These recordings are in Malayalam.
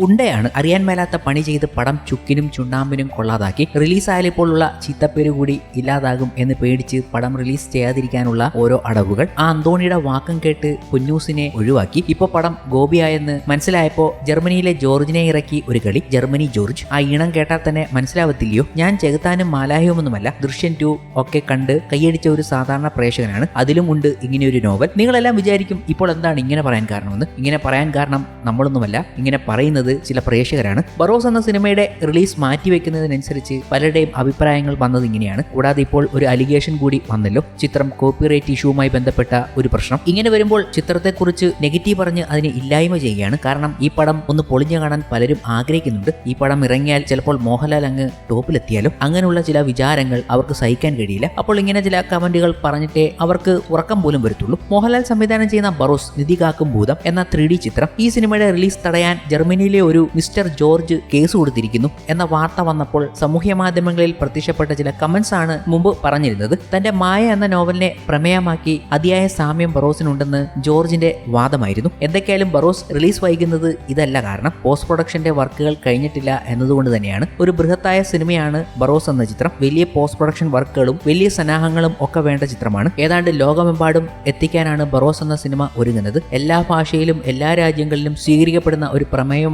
ഉണ്ടയാണ്. അറിയാൻ മേലാത്ത പണി ചെയ്ത് പടം ചുക്കിനും ചുണ്ണാമ്പിനും കൊള്ളാതാക്കി. റിലീസായാലിപ്പോഴുള്ള ചീത്തപ്പേര് കൂടി ഇല്ലാതാകും എന്ന് പേടിച്ച് പടം റിലീസ് ചെയ്യാതിരിക്കാനുള്ള ഓരോ അടവുകൾ ആ അന്തോണിയുടെ വാക്കം കേട്ട് കുഞ്ഞൂസിനെ ഒഴിവാക്കി. ഇപ്പൊ പടം ഗോപിയായെന്ന് മനസ്സിലായപ്പോ ജർമ്മനിയിലെ ജോർജിനെ ഇറക്കി ഒരു കളി. ജർമ്മനി ജോർജ് ആ ഈണം കേട്ടാൽ തന്നെ മനസ്സിലാവത്തില്ലയോ? ഞാൻ ചെകുത്താനും മാലാഹ്യവുമൊന്നുമല്ല ദൃശ്യം ടു ഒക്കെ കണ്ട് കൈയടിച്ച ഒരു സാധാരണ പ്രേക്ഷകനാണ്. അതിലും ഉണ്ട് ഇങ്ങനെ ഒരു നോവൽ. നിങ്ങളെല്ലാം വിചാരിക്കും ഇപ്പോൾ എന്താണ് ഇങ്ങനെ പറയാൻ കാരണമെന്ന്. ഇങ്ങനെ പറയാൻ കാരണം നമ്മളൊന്നുമല്ല. ഇങ്ങനെ പറയുന്നത് ചില പ്രേക്ഷകരാണ്. ബറോസ് എന്ന സിനിമയുടെ റിലീസ് മാറ്റിവെക്കുന്നതിനനുസരിച്ച് പലരുടെയും അഭിപ്രായങ്ങൾ വന്നത് ഇങ്ങനെയാണ്. കൂടാതെ ഇപ്പോൾ ഒരു അലിഗേഷൻ കൂടി വന്നല്ലോ. ചിത്രം കോപ്പിറൈറ്റ് ഇഷ്യൂവുമായി ബന്ധപ്പെട്ട ഒരു പ്രശ്നം. ഇങ്ങനെ വരുമ്പോൾ ചിത്രത്തെക്കുറിച്ച് നെഗറ്റീവ് പറഞ്ഞ് അതിനെ ഇല്ലായ്മ ചെയ്യുകയാണ്. കാരണം ഈ പടം ഒന്ന് പൊളിഞ്ഞു കാണാൻ പലരും ആഗ്രഹിക്കുന്നുണ്ട്. ഈ പടം ഇറങ്ങിയാൽ ചിലപ്പോൾ മോഹൻലാൽ അങ്ങ് ടോപ്പിലെത്തിയാലും? അങ്ങനെയുള്ള ചില വിചാരങ്ങൾ അവർക്ക് സഹിക്കാൻ കഴിയില്ല. അപ്പോൾ ഇങ്ങനെ ചില കമന്റുകൾ പറഞ്ഞിട്ടേ അവർക്ക് ഉറക്കം പോലും വരുത്തുള്ളൂ. മോഹൻലാൽ സംവിധാനം ചെയ്യുന്ന ബറോസ് നിധി കാക്കും ഭൂതം എന്ന ത്രീ ചിത്രം ഈ സിനിമയുടെ റിലീസ് തടയാൻ ജർമ്മനിയിലെ ഒരു മിസ്റ്റർ ജോർജ് കേസ് കൊടുത്തിരിക്കുന്നു എന്ന വാർത്ത വന്നപ്പോൾ സാമൂഹ്യ മാധ്യമങ്ങളിൽ പ്രത്യക്ഷപ്പെട്ട ചില കമന്റ്സ് ആണ് മുമ്പ് പറഞ്ഞിരുന്നത്. തന്റെ മായ എന്ന നോവലിനെ പ്രമേയമാക്കി അതിയായ സാമ്യം ബറോസിനുണ്ടെന്ന് ജോർജിന്റെ വാദമായിരുന്നു. എന്തൊക്കെയായാലും ബറോസ് റിലീസ് വൈകുന്നത് ഇതല്ല കാരണം പോസ്റ്റ് പ്രൊഡക്ഷന്റെ വർക്കുകൾ കഴിഞ്ഞിട്ടില്ല എന്നതുകൊണ്ട് തന്നെയാണ്. ഒരു ബൃഹത്തായ സിനിമയാണ് ബറോസ് എന്ന ചിത്രം. വലിയ പോസ്റ്റ് പ്രൊഡക്ഷൻ വർക്കുകളും വലിയ സന്നാഹങ്ങളും ഒക്കെ വേണ്ട ചിത്രമാണ്. ഏതാണ്ട് ലോകമെമ്പാടും എത്തിക്കാനാണ് ബറോസ് എന്ന സിനിമ ഒരുങ്ങുന്നത്. എല്ലാ ഭാഷയിലും എല്ലാ രാജ്യങ്ങളിലും സ്വീകരിക്കപ്പെടുന്ന ഒരു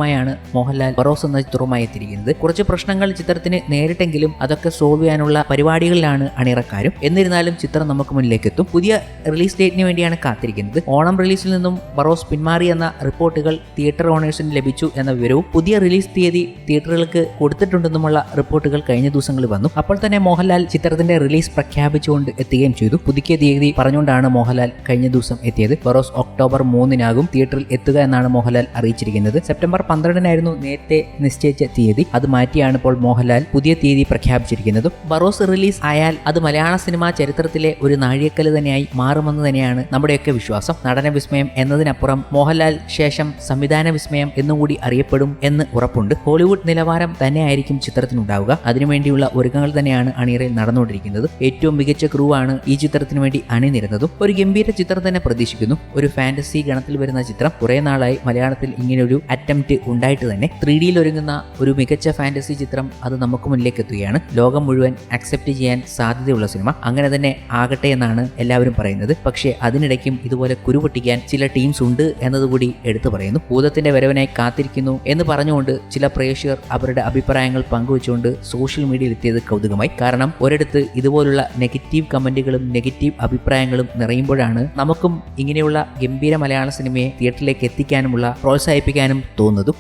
പ്രമേയമായാണ് മോഹൻലാൽ ബറോസ് എന്ന ചിത്രവുമായി എത്തിയിരിക്കുന്നത്. കുറച്ച് പ്രശ്നങ്ങൾ ചിത്രത്തിന് നേരിട്ടെങ്കിലും അതൊക്കെ സോൾവ് ചെയ്യാനുള്ള പരിപാടികളിലാണ് അണിയറക്കാരും. എന്നിരുന്നാലും ചിത്രം നമുക്ക് മുന്നിലേക്ക് എത്തും പുതിയ റിലീസ് ഡേറ്റിന് വേണ്ടിയാണ് കാത്തിരിക്കുന്നത്. ഓണം റിലീസിൽ നിന്നും ബറോസ് പിന്മാറി എന്ന റിപ്പോർട്ടുകൾ തിയേറ്റർ ഓണേഴ്സിന് ലഭിച്ചു എന്ന വിവരവും പുതിയ റിലീസ് തീയതി തിയേറ്ററുകൾക്ക് കൊടുത്തിട്ടുണ്ടെന്നുമുള്ള റിപ്പോർട്ടുകൾ കഴിഞ്ഞ ദിവസങ്ങളിൽ വന്നു. അപ്പോൾ തന്നെ മോഹൻലാൽ ചിത്രത്തിന്റെ റിലീസ് പ്രഖ്യാപിച്ചുകൊണ്ട് എത്തുകയും ചെയ്തു. പുതുക്കിയ തീയതി പറഞ്ഞുകൊണ്ടാണ് മോഹൻലാൽ കഴിഞ്ഞ ദിവസം എത്തിയത്. ബറോസ് ഒക്ടോബർ മൂന്നിനാകും തിയേറ്ററിൽ എത്തുക എന്നാണ് മോഹൻലാൽ അറിയിച്ചിരിക്കുന്നത്. സെപ്റ്റംബർ പന്ത്രണ്ടിനായിരുന്നു നേരത്തെ നിശ്ചയിച്ച തീയതി. അത് മാറ്റിയാണ് ഇപ്പോൾ മോഹൻലാൽ പുതിയ തീയതി പ്രഖ്യാപിച്ചിരിക്കുന്നത്. ബറോസ് റിലീസ് ആയാൽ അത് മലയാള സിനിമാ ചരിത്രത്തിലെ ഒരു നാഴികക്കല്ല് തന്നെയായി മാറുമെന്ന് തന്നെയാണ് നമ്മുടെയൊക്കെ വിശ്വാസം. നടന വിസ്മയം എന്നതിനപ്പുറം മോഹൻലാൽ ശേഷം സംവിധാന വിസ്മയം എന്നുകൂടി അറിയപ്പെടും എന്ന് ഉറപ്പുണ്ട്. ഹോളിവുഡ് നിലവാരം തന്നെയായിരിക്കും ചിത്രത്തിനുണ്ടാവുക. അതിനുവേണ്ടിയുള്ള ഒരുക്കങ്ങൾ തന്നെയാണ് അണിയറയിൽ നടന്നുകൊണ്ടിരിക്കുന്നത്. ഏറ്റവും മികച്ച ക്രൂ ആണ് ഈ ചിത്രത്തിന് വേണ്ടി അണിനിരുന്നതും. ഒരു ഗംഭീര ചിത്രം തന്നെ പ്രതീക്ഷിക്കുന്നു. ഒരു ഫാന്റസി ഗണത്തിൽ വരുന്ന ചിത്രം. കുറെ നാളായി മലയാളത്തിൽ ഇങ്ങനെ ഒരു അറ്റംപ്റ്റ് ഉണ്ടായിട്ട് തന്നെ ത്രീ ഡിയിൽ ഒരുങ്ങുന്ന ഒരു മികച്ച ഫാന്റസി ചിത്രം അത് നമുക്ക് മുന്നിലേക്ക് എത്തുകയാണ്. ലോകം മുഴുവൻ അക്സെപ്റ്റ് ചെയ്യാൻ സാധ്യതയുള്ള സിനിമ. അങ്ങനെ തന്നെ ആകട്ടെ എന്നാണ് എല്ലാവരും പറയുന്നത്. പക്ഷേ അതിനിടയ്ക്കും ഇതുപോലെ കുരുപൊട്ടിക്കാൻ ചില ടീംസ് ഉണ്ട് എന്നതുകൂടി എടുത്തു പറയുന്നു. ഭൂതത്തിന്റെ വരവനായി കാത്തിരിക്കുന്നു എന്ന് പറഞ്ഞുകൊണ്ട് ചില പ്രേക്ഷകർ അവരുടെ അഭിപ്രായങ്ങൾ പങ്കുവച്ചുകൊണ്ട് സോഷ്യൽ മീഡിയയിൽ എത്തിയത് കൗതുകമായി. കാരണം ഒരിടത്ത് ഇതുപോലുള്ള നെഗറ്റീവ് കമന്റുകളും നെഗറ്റീവ് അഭിപ്രായങ്ങളും നിറയുമ്പോഴാണ് നമുക്കും ഇങ്ങനെയുള്ള ഗംഭീര മലയാള സിനിമയെ തിയേറ്ററിലേക്ക് എത്തിക്കാനുമുള്ള പ്രോത്സാഹിപ്പിക്കാനും തോന്നുന്നതും.